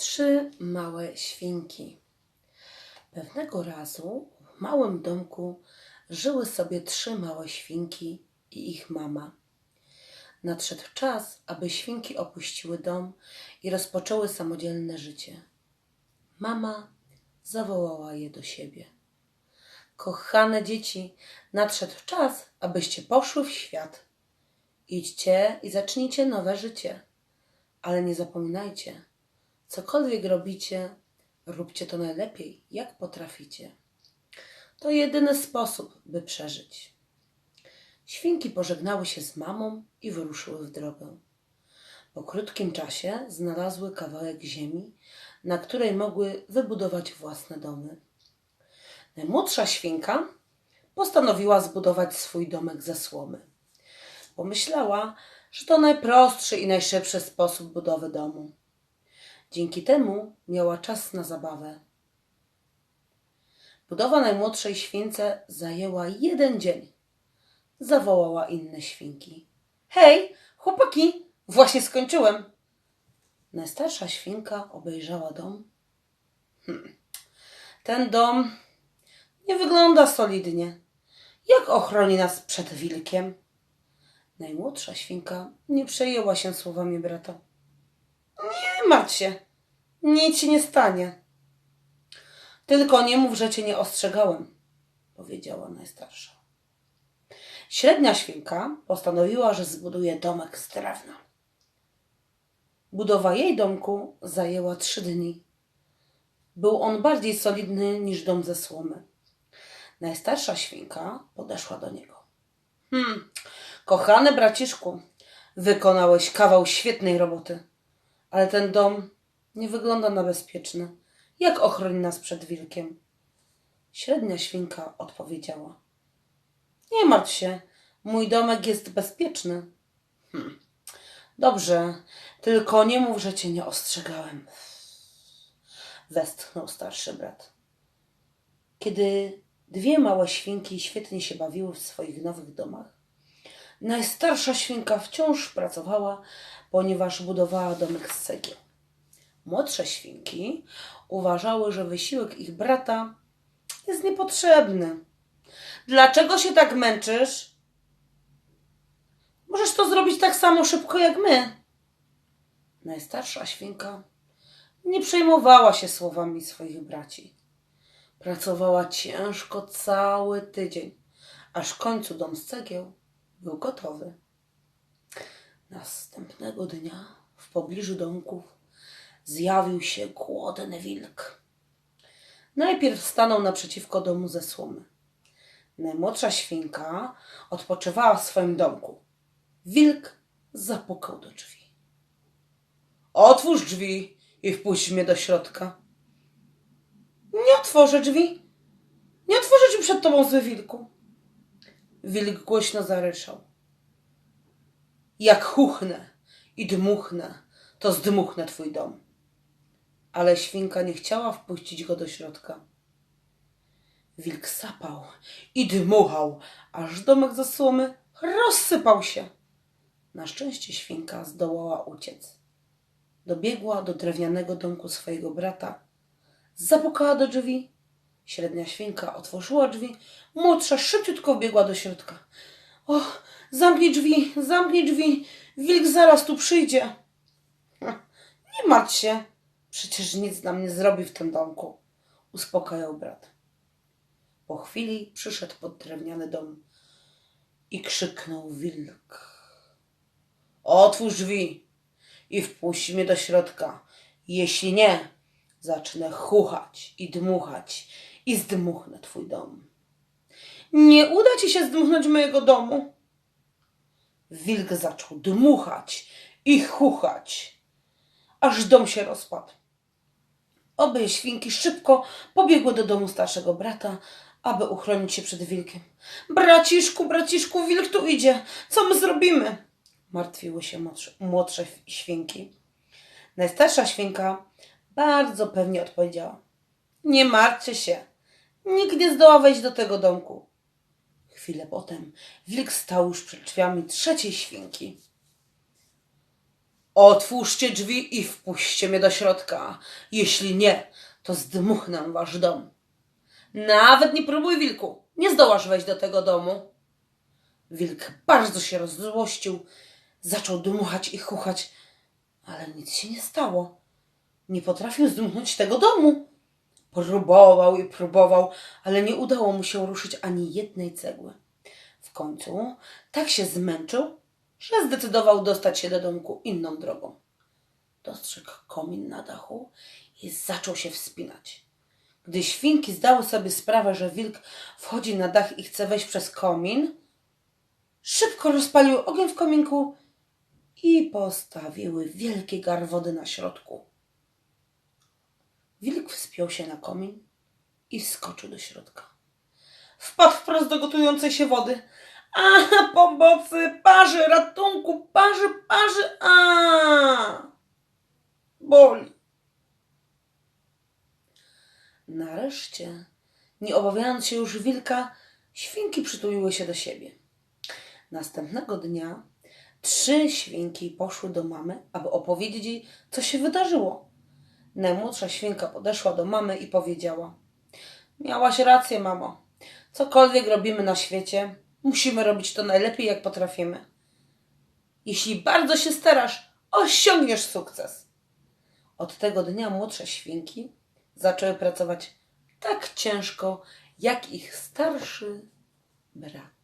Trzy małe świnki. Pewnego razu w małym domku żyły sobie trzy małe świnki i ich mama. Nadszedł czas, aby świnki opuściły dom i rozpoczęły samodzielne życie. Mama zawołała je do siebie. Kochane dzieci, nadszedł czas, abyście poszły w świat. Idźcie i zacznijcie nowe życie. Ale nie zapominajcie, cokolwiek robicie, róbcie to najlepiej, jak potraficie. To jedyny sposób, by przeżyć. Świnki pożegnały się z mamą i wyruszyły w drogę. Po krótkim czasie znalazły kawałek ziemi, na której mogły wybudować własne domy. Najmłodsza świnka postanowiła zbudować swój domek ze słomy. Pomyślała, że to najprostszy i najszybszy sposób budowy domu. Dzięki temu miała czas na zabawę. Budowa najmłodszej śwince zajęła jeden dzień. Zawołała inne świnki. Hej, chłopaki, właśnie skończyłem. Najstarsza świnka obejrzała dom. Hmm. Ten dom nie wygląda solidnie. Jak ochroni nas przed wilkiem? Najmłodsza świnka nie przejęła się słowami brata. Nie się, nic ci nie stanie. Tylko nie mów, że cię nie ostrzegałem, powiedziała najstarsza. Średnia świnka postanowiła, że zbuduje domek z drewna. Budowa jej domku zajęła trzy dni. Był on bardziej solidny niż dom ze słomy. Najstarsza świnka podeszła do niego. Hmm, kochany braciszku, wykonałeś kawał świetnej roboty, ale ten dom nie wygląda na bezpieczny. Jak ochroni nas przed wilkiem? Średnia świnka odpowiedziała. Nie martw się, mój domek jest bezpieczny. Hm. Dobrze, tylko nie mów, że cię nie ostrzegałem. Westchnął starszy brat. Kiedy dwie małe świnki świetnie się bawiły w swoich nowych domach, najstarsza świnka wciąż pracowała, ponieważ budowała domek z cegieł. Młodsze świnki uważały, że wysiłek ich brata jest niepotrzebny. Dlaczego się tak męczysz? Możesz to zrobić tak samo szybko jak my. Najstarsza świnka nie przejmowała się słowami swoich braci. Pracowała ciężko cały tydzień, aż w końcu dom z cegieł był gotowy. Następnego dnia w pobliżu domków zjawił się głodny wilk. Najpierw stanął naprzeciwko domu ze słomy. Najmłodsza świnka odpoczywała w swoim domku. Wilk zapukał do drzwi. Otwórz drzwi i wpuść mnie do środka. Nie otworzę drzwi. Nie otworzę ci przed tobą, zły wilku. Wilk głośno zaryszał. Jak chuchnę i dmuchnę, to zdmuchnę twój dom. Ale świnka nie chciała wpuścić go do środka. Wilk sapał i dmuchał, aż domek ze słomy rozsypał się. Na szczęście świnka zdołała uciec. Dobiegła do drewnianego domku swojego brata, zapukała do drzwi. Średnia świnka otworzyła drzwi, młodsza szybciutko wbiegła do środka. O, zamknij drzwi, zamknij drzwi, wilk zaraz tu przyjdzie. Nie martw się, przecież nic nam nie zrobi w tym domku, uspokajał brat. Po chwili przyszedł pod drewniany dom i krzyknął wilk. Otwórz drzwi i wpuść mnie do środka. Jeśli nie, zacznę chuchać i dmuchać i zdmuchnę twój dom. Nie uda ci się zdmuchnąć mojego domu. Wilk zaczął dmuchać i chuchać, aż dom się rozpadł. Obie świnki szybko pobiegły do domu starszego brata, aby uchronić się przed wilkiem. Braciszku, braciszku, wilk tu idzie. Co my zrobimy? Martwiły się młodsze, młodsze świnki. Najstarsza świnka bardzo pewnie odpowiedziała. Nie martwcie się. Nikt nie zdoła wejść do tego domku. Chwilę potem wilk stał już przed drzwiami trzeciej świnki. Otwórzcie drzwi i wpuśćcie mnie do środka. Jeśli nie, to zdmuchnę wasz dom. Nawet nie próbuj, wilku. Nie zdołasz wejść do tego domu. Wilk bardzo się rozzłościł. Zaczął dmuchać i chuchać, ale nic się nie stało. Nie potrafił zdmuchnąć tego domu. Próbował i próbował, ale nie udało mu się ruszyć ani jednej cegły. W końcu tak się zmęczył, że zdecydował dostać się do domku inną drogą. Dostrzegł komin na dachu i zaczął się wspinać. Gdy świnki zdały sobie sprawę, że wilk wchodzi na dach i chce wejść przez komin, szybko rozpaliły ogień w kominku i postawiły wielkie garwody na środku. Wilk wspiął się na komin i wskoczył do środka. Wpadł wprost do gotującej się wody. A, pomocy, parzy, ratunku, parzy, parzy, a, boli. Nareszcie, nie obawiając się już wilka, świnki przytuliły się do siebie. Następnego dnia trzy świnki poszły do mamy, aby opowiedzieć jej, co się wydarzyło. Najmłodsza świnka podeszła do mamy i powiedziała: Miałaś rację, mamo. Cokolwiek robimy na świecie, musimy robić to najlepiej, jak potrafimy. Jeśli bardzo się starasz, osiągniesz sukces. Od tego dnia młodsze świnki zaczęły pracować tak ciężko, jak ich starszy brat.